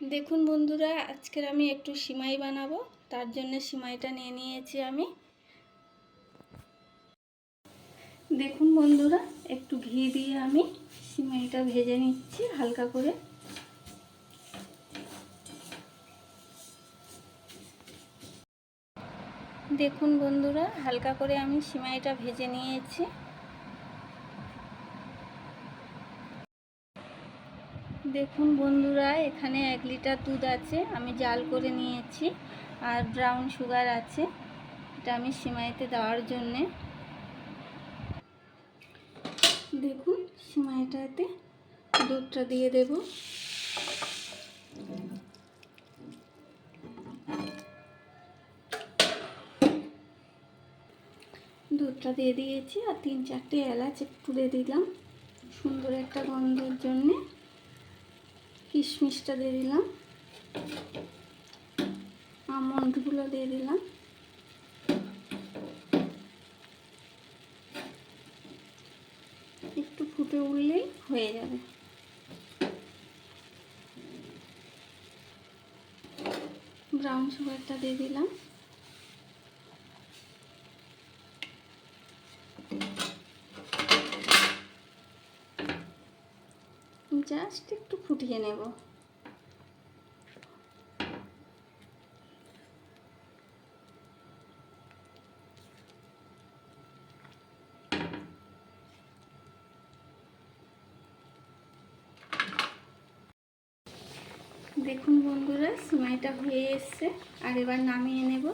দেখুন বন্ধুরা, আজকের আমি একটু সিমাই বানাবো। তার জন্য সিমাইটা নিয়ে নিয়েছি আমি। দেখুন বন্ধুরা, একটু ঘি দিয়ে আমি সিমাইটা ভেজে নিচ্ছি হালকা করে। দেখুন বন্ধুরা, হালকা করে আমি সিমাইটা ভেজে নিয়েছি। দেখুন বন্ধুরা, এখানে এক লিটার দুধ আছে, আমি জাল করে নিয়েছি আর ব্রাউন সুগার আছে, এটা আমি সিমাইতে দেওয়ার জন্যে। দেখুন সিমাইটাতে দুধটা দিয়ে দেব। দুধটা দিয়ে দিয়েছি, আর তিন চারটে এলাচ একটু দিলাম, সুন্দর একটা গন্ধের জন্যে। কিশমিশটা দিয়ে দিলাম। আমন্ডগুলো দিয়ে দিলাম। একটু ফুটে উঠলেই হয়ে যাবে। ব্রাউন সুগারটা দিয়ে দিলাম। জাস্ট একটু ফুটিয়ে নেব। দেখুন বন্ধুরা সিমাইটা হয়ে এসছে। আর এবার নামিয়ে নেব।